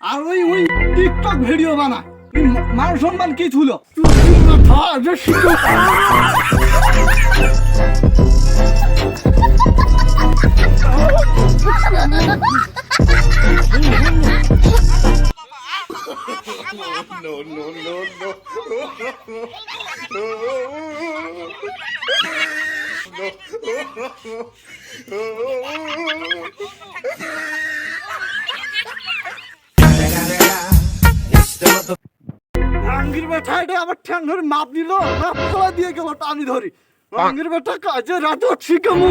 আর ওই ওই TikTok video বানা মান সম্মান কি ছিল আঙ্গির বেটা এটা আবার ঠ্যাং ধরে মাপ দিল মাপ তোলা দিয়ে গেল টানি ধরি। টাঙ্গির বেটা কাজে রাত শিখামু